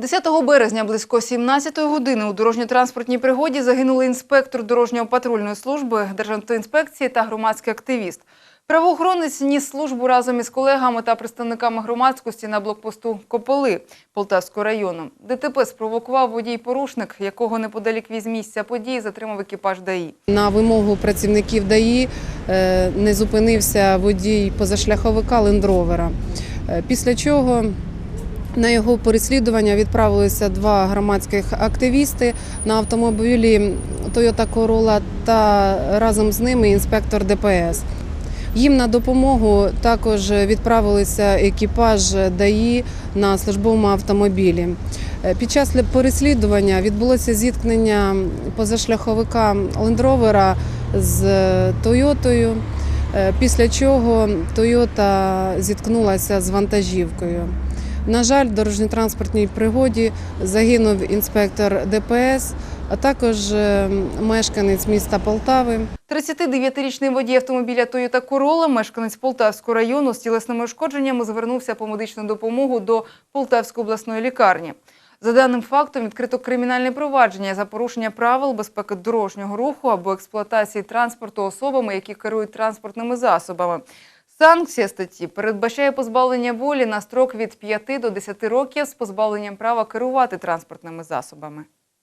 10 березня близько 17 години у дорожньо-транспортній пригоді загинули інспектор дорожньо-патрульної служби Державтоінспекції та громадський активіст. Правоохоронець ніс службу разом із колегами та представниками громадськості на блокпосту Кополи Полтавського району. ДТП спровокував водій-порушник, якого неподалік від місця події затримав екіпаж ДАІ. На вимогу працівників ДАІ е, не зупинився водій позашляховика лендровера. Е, Після чого на його переслідування відправилися два громадських активісти на автомобілі Toyota Corolla та разом з ними інспектор ДПС. Їм на допомогу також відправилися екіпаж ДАІ на службовому автомобілі. Під час переслідування відбулося зіткнення позашляховика лендровера з Тойотою, після чого Тойота зіткнулася з вантажівкою. На жаль, в дорожньо-транспортній пригоді загинув інспектор ДПС, а також е, мешканець міста Полтави. 39-річний водій автомобіля Toyota Corolla, мешканець Полтавського району з тілесними ушкодженнями, звернувся по медичну допомогу до Полтавської обласної лікарні. За даним фактом відкрито кримінальне провадження за порушення правил безпеки дорожнього руху або експлуатації транспорту особами, які керують транспортними засобами. Санкція статті передбачає позбавлення волі на строк від 5 до 10 років з позбавленням права керувати транспортними засобами.